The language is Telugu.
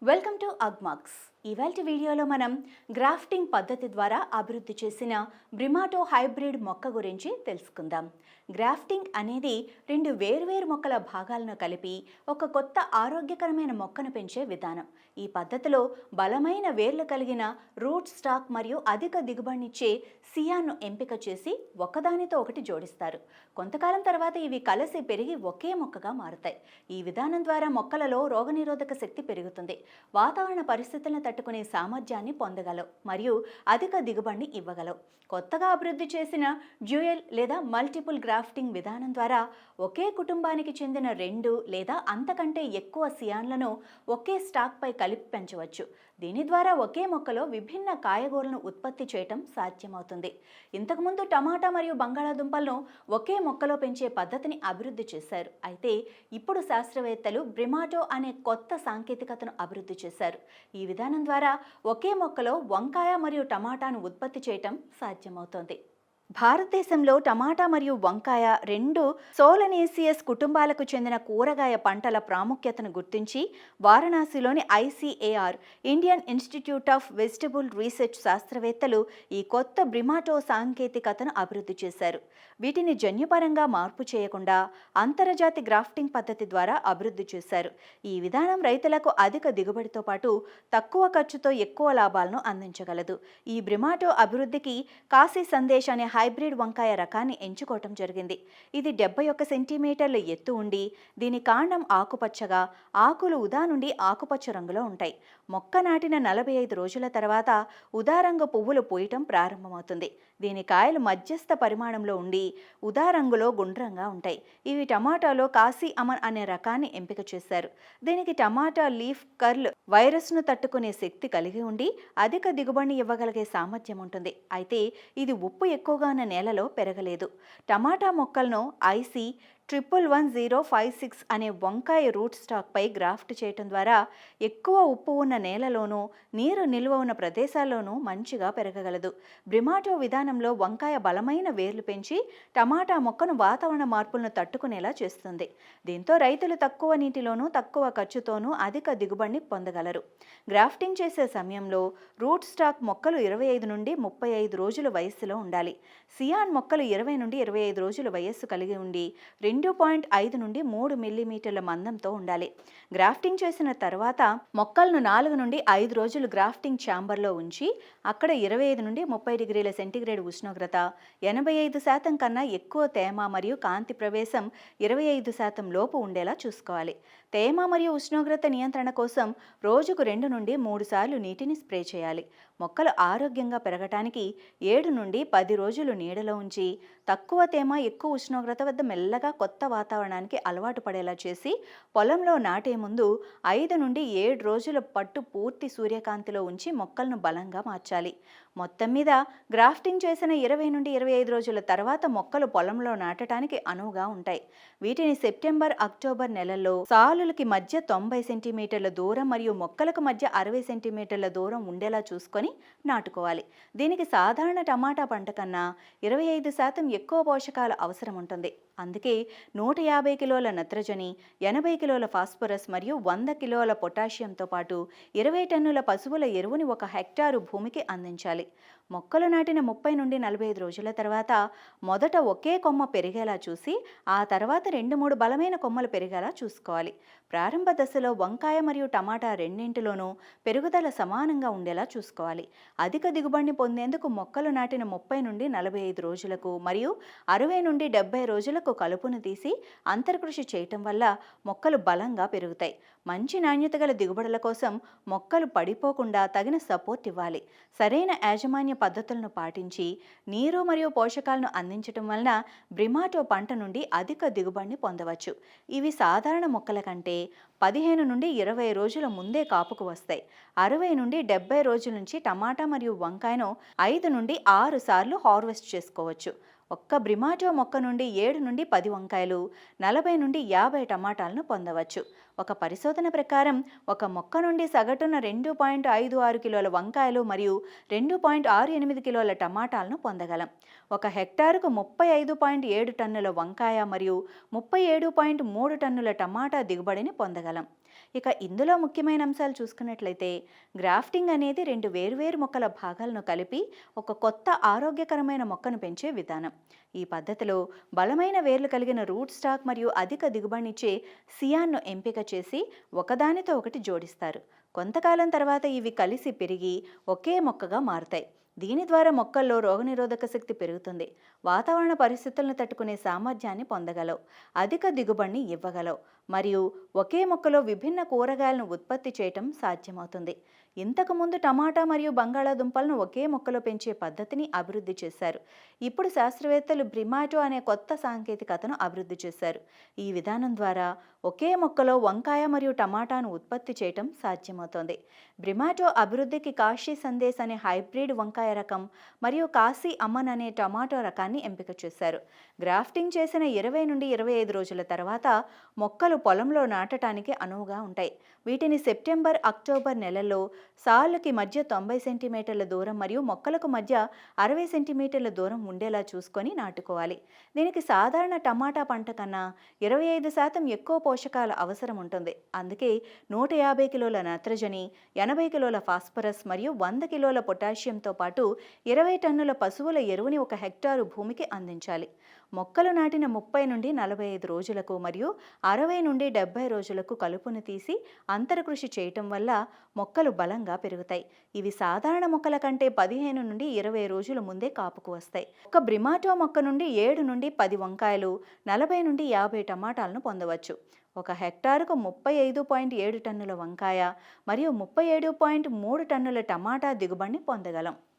Welcome to Ugmux. ఇవాల్టి వీడియోలో మనం గ్రాఫ్టింగ్ పద్ధతి ద్వారా అభివృద్ధి చేసిన బ్రిమాటో హైబ్రిడ్ మొక్క గురించి తెలుసుకుందాం. గ్రాఫ్టింగ్ అనేది రెండు వేర్వేరు మొక్కల భాగాలను కలిపి ఒక కొత్త ఆరోగ్యకరమైన మొక్కను పెంచే విధానం. ఈ పద్ధతిలో బలమైన వేర్లు కలిగిన రూట్ స్టాక్ మరియు అధిక దిగుబడినిచ్చే సియాను ఎంపిక చేసి ఒకదానితో ఒకటి జోడిస్తారు. కొంతకాలం తర్వాత ఇవి కలిసి పెరిగి ఒకే మొక్కగా మారుతాయి. ఈ విధానం ద్వారా మొక్కలలో రోగనిరోధక శక్తి పెరుగుతుంది. వాతావరణ పరిస్థితులను తట్టుకునే సామర్థ్యాన్ని పొందగలవు మరియు అధిక దిగుబడిని ఇవ్వగలవు. కొత్తగా అభివృద్ధి చేసిన డ్యూయల్ లేదా మల్టిపుల్ గ్రాఫ్టింగ్ విధానం ద్వారా ఒకే కుటుంబానికి చెందిన రెండు లేదా అంతకంటే ఎక్కువ సియాన్లను ఒకే స్టాక్పై కలిపి పెంచవచ్చు. దీని ద్వారా ఒకే మొక్కలో విభిన్న కాయగూరలను ఉత్పత్తి చేయటం సాధ్యమవుతుంది. ఇంతకుముందు టమాటా మరియు బంగాళాదుంపలను ఒకే మొక్కలో పెంచే పద్ధతిని అభివృద్ధి చేశారు. అయితే ఇప్పుడు శాస్త్రవేత్తలు బ్రిమాటో అనే కొత్త సాంకేతికతను అభివృద్ధి చేశారు. ఈ విధానం ద్వారా ఒకే మొక్కలో వంకాయ మరియు టమాటాను ఉత్పత్తి చేయటం సాధ్యమవుతోంది. భారతదేశంలో టమాటా మరియు వంకాయ రెండు సోలనేసియస్ కుటుంబాలకు చెందిన కూరగాయ పంటల ప్రాముఖ్యతను గుర్తించి వారణాసిలోని ICAR Indian institute of vegetable research శాస్త్రవేత్తలు ఈ కొత్త బ్రిమాటో సాంకేతికతను అభివృద్ధి చేశారు. వీటిని జన్యుపరంగా మార్పు చేయకుండా అంతర్జాతి గ్రాఫ్టింగ్ పద్ధతి ద్వారా అభివృద్ధి చేశారు. ఈ విధానం రైతులకు అధిక దిగుబడితో పాటు తక్కువ ఖర్చుతో ఎక్కువ లాభాలను అందించగలదు. ఈ బ్రిమాటో అభివృద్ధికి కాశీ సందేశ్ అనే హైబ్రిడ్ వంకాయ రకాన్ని ఎంచుకోవటం జరిగింది. ఇది డెబ్బై ఒక్క సెంటీమీటర్ల ఎత్తు ఉండి దీని కాండం ఆకుపచ్చగా ఆకులు ఉదా నుండి ఆకుపచ్చ రంగులో ఉంటాయి. మొక్క నాటిన నలభై ఐదు రోజుల తర్వాత ఉదారంగు పువ్వులు పూయటం ప్రారంభమవుతుంది. దీని కాయలు మధ్యస్థ పరిమాణంలో ఉండి ఉదారంగులో గుండ్రంగా ఉంటాయి. ఇవి టమాటాలో కాశీ అమన్ అనే రకాన్ని ఎంపిక చేశారు. దీనికి టమాటా లీఫ్ కర్ల్ వైరస్ను తట్టుకునే శక్తి కలిగి ఉండి అధిక దిగుబడిని ఇవ్వగలిగే సామర్థ్యం ఉంటుంది. అయితే ఇది ఉప్పు ఎక్కువగా ఉన్న నేలలో పెరగలేదు. టమాటా మొక్కలను IC triple one zero five six అనే వంకాయ రూట్ స్టాక్పై గ్రాఫ్ట్ చేయటం ద్వారా ఎక్కువ ఉప్పు ఉన్న నేలలోనూ నీరు నిల్వ ఉన్న ప్రదేశాల్లోనూ మంచిగా పెరగగలదు. బ్రిమాటో విధానంలో వంకాయ బలమైన వేర్లు పెంచి టమాటా మొక్కను వాతావరణ మార్పులను తట్టుకునేలా చేస్తుంది. దీంతో రైతులు తక్కువ నీటిలోనూ తక్కువ ఖర్చుతోనూ అధిక దిగుబడిని పొందగలరు. గ్రాఫ్టింగ్ చేసే సమయంలో రూట్ స్టాక్ మొక్కలు ఇరవై ఐదు నుండి ముప్పై ఐదు రోజుల వయస్సులో ఉండాలి. సియాన్ మొక్కలు ఇరవై నుండి ఇరవై ఐదు రోజుల వయస్సు కలిగి ఉండి రెండు రెండు పాయింట్ ఐదు నుండి మూడు మిల్లీమీటర్ల మందంతో ఉండాలి. గ్రాఫ్టింగ్ చేసిన తర్వాత మొక్కలను నాలుగు నుండి ఐదు రోజులు గ్రాఫ్టింగ్ ఛాంబర్లో ఉంచి అక్కడ ఇరవై ఐదు నుండి ముప్పై డిగ్రీల సెంటీగ్రేడ్ ఉష్ణోగ్రత ఎనభై ఐదు శాతం కన్నా ఎక్కువ తేమ మరియు కాంతి ప్రవేశం ఇరవై ఐదు శాతం లోపు ఉండేలా చూసుకోవాలి. తేమ మరియు ఉష్ణోగ్రత నియంత్రణ కోసం రోజుకు రెండు నుండి మూడు సార్లు నీటిని స్ప్రే చేయాలి. మొక్కలు ఆరోగ్యంగా పెరగటానికి ఏడు నుండి పది రోజులు నీడలో ఉంచి తక్కువ తేమ ఎక్కువ ఉష్ణోగ్రత వద్ద మెల్లగా కొత్త వాతావరణానికి అలవాటు పడేలా చేసి పొలంలో నాటే ముందు ఐదు నుండి ఏడు రోజుల పట్టు పూర్తి సూర్యకాంతిలో ఉంచి మొక్కలను బలంగా మార్చాలి. మొత్తం మీద గ్రాఫ్టింగ్ చేసిన ఇరవై నుండి ఇరవై ఐదు రోజుల తర్వాత మొక్కలు పొలంలో నాటడానికి అనువుగా ఉంటాయి. వీటిని సెప్టెంబర్ అక్టోబర్ నెలల్లో సాలులకి మధ్య తొంభై సెంటీమీటర్ల దూరం మరియు మొక్కలకు మధ్య అరవై సెంటీమీటర్ల దూరం ఉండేలా చూసుకొని నాటుకోవాలి. దీనికి సాధారణ టమాటా పంట కన్నా ఇరవై ఐదు శాతం ఎక్కువ పోషకాలు అవసరం ఉంటుంది. అందుకే నూట యాభై కిలోల నత్రజని ఎనభై కిలోల ఫాస్ఫరస్ మరియు వంద కిలోల పొటాషియంతో పాటు ఇరవై టన్నుల పశువుల ఎరువుని ఒక హెక్టారు భూమికి అందించాలి. మొక్కలు నాటిన ముప్పై నుండి నలభై ఐదు రోజుల తర్వాత మొదట ఒకే కొమ్మ పెరిగేలా చూసి ఆ తర్వాత రెండు మూడు బలమైన కొమ్మలు పెరిగేలా చూసుకోవాలి. ప్రారంభ దశలో వంకాయ మరియు టమాటా రెండింటిలోనూ పెరుగుదల సమానంగా ఉండేలా చూసుకోవాలి. అధిక దిగుబడిని పొందేందుకు మొక్కలు నాటిన ముప్పై నుండి నలభై ఐదు రోజులకు మరియు అరవై నుండి డెబ్బై రోజులకు కలుపును తీసి అంతర్కృషి చేయటం వల్ల మొక్కలు బలంగా పెరుగుతాయి. మంచి నాణ్యత గల దిగుబడుల కోసం మొక్కలు పడిపోకుండా తగిన సపోర్ట్ ఇవ్వాలి. సరైన యాజమాన్య పద్ధతులను పాటించి నీరు మరియు పోషకాలను అందించటం వలన బ్రిమాటో పంట నుండి అధిక దిగుబడిని పొందవచ్చు. ఇవి సాధారణ మొక్కల కంటే పదిహేను నుండి ఇరవై రోజుల ముందే కాపుకు వస్తాయి. అరవై నుండి డెబ్బై రోజుల నుంచి టమాటా మరియు వంకాయను ఐదు నుండి ఆరు సార్లు హార్వెస్ట్ చేసుకోవచ్చు. ఒక్క బ్రిమాటో మొక్క నుండి ఏడు నుండి పది వంకాయలు నలభై నుండి యాభై టమాటాలను పొందవచ్చు. ఒక పరిశోధన ప్రకారం ఒక మొక్క నుండి సగటున రెండు పాయింట్ ఐదు ఆరు కిలోల వంకాయలు మరియు రెండు పాయింట్ ఆరు ఎనిమిది కిలోల టమాటాలను పొందగలం. ఒక హెక్టారుకు ముప్పై ఐదు పాయింట్ ఏడు టన్నుల వంకాయ మరియు ముప్పై ఏడు పాయింట్ మూడు టన్నుల టమాటా దిగుబడిని పొందగలం. ఇక ఇందులో ముఖ్యమైన అంశాలు చూసుకున్నట్లయితే గ్రాఫ్టింగ్ అనేది రెండు వేర్వేరు మొక్కల భాగాలను కలిపి ఒక కొత్త ఆరోగ్యకరమైన మొక్కను పెంచే విధానం. ఈ పద్ధతిలో బలమైన వేర్లు కలిగిన రూట్ స్టాక్ మరియు అధిక దిగుబడినిచ్చే సియాన్ను ఎంపిక చేసి ఒకదానితో ఒకటి జోడిస్తారు. కొంతకాలం తర్వాత ఇవి కలిసి పెరిగి ఒకే మొక్కగా మారుతాయి. దీని ద్వారా మొక్కల్లో రోగనిరోధక శక్తి పెరుగుతుంది. వాతావరణ పరిస్థితులను తట్టుకునే సామర్థ్యాన్ని పొందగలవు. అధిక దిగుబడిని ఇవ్వగలవు. మరియు ఒకే మొక్కలో విభిన్న కూరగాయలను ఉత్పత్తి చేయటం సాధ్యమవుతుంది. ఇంతకుముందు టమాటా మరియు బంగాళాదుంపలను ఒకే మొక్కలో పెంచే పద్ధతిని అభివృద్ధి చేశారు. ఇప్పుడు శాస్త్రవేత్తలు బ్రిమాటో అనే కొత్త సాంకేతికతను అభివృద్ధి చేశారు. ఈ విధానం ద్వారా ఒకే మొక్కలో వంకాయ మరియు టమాటాను ఉత్పత్తి చేయటం సాధ్యమవుతోంది. బ్రిమాటో అభివృద్ధికి కాశీ సందేశ్ అనే హైబ్రిడ్ వంకాయ రకం మరియు కాశీ అమ్మన్ అనే టమాటో రకాన్ని ఎంపిక చేశారు. గ్రాఫ్టింగ్ చేసిన ఇరవై నుండి ఇరవై ఐదు రోజుల తర్వాత మొక్కలు పొలంలో నాటటానికి అనువుగా ఉంటాయి. వీటిని సెప్టెంబర్ అక్టోబర్ నెలల్లో సాళ్ళకి మధ్య తొంభై సెంటీమీటర్ల దూరం మరియు మొక్కలకు మధ్య అరవై సెంటీమీటర్ల దూరం ఉండేలా చూసుకొని నాటుకోవాలి. దీనికి సాధారణ టమాటా పంట కన్నా ఇరవై ఐదు శాతం ఎక్కువ పోషకాల అవసరం ఉంటుంది. అందుకే నూట యాభై కిలోల నత్రజని ఎనభై కిలోల ఫాస్ఫరస్ మరియు వంద కిలోల పొటాషియంతో పాటు ఇరవై టన్నుల పశువుల ఎరువుని ఒక హెక్టారు భూమికి అందించాలి. మొక్కలు నాటిన ముప్పై నుండి నలభై ఐదు రోజులకు మరియు అరవై నుండి డెబ్బై రోజులకు కలుపును తీసి అంతరకృషి చేయటం వల్ల మొక్కలు బలంగా పెరుగుతాయి. ఇవి సాధారణ మొక్కల కంటే పదిహేను నుండి ఇరవై రోజుల ముందే కాపుకు వస్తాయి. ఒక బ్రిమాటో మొక్క నుండి ఏడు నుండి పది వంకాయలు నలభై నుండి యాభై టమాటాలను పొందవచ్చు. ఒక హెక్టారుకు ముప్పై ఐదు పాయింట్ ఏడు టన్నుల వంకాయ మరియు ముప్పై ఏడు పాయింట్ మూడు టన్నుల టమాటా దిగుబడిని పొందగలం.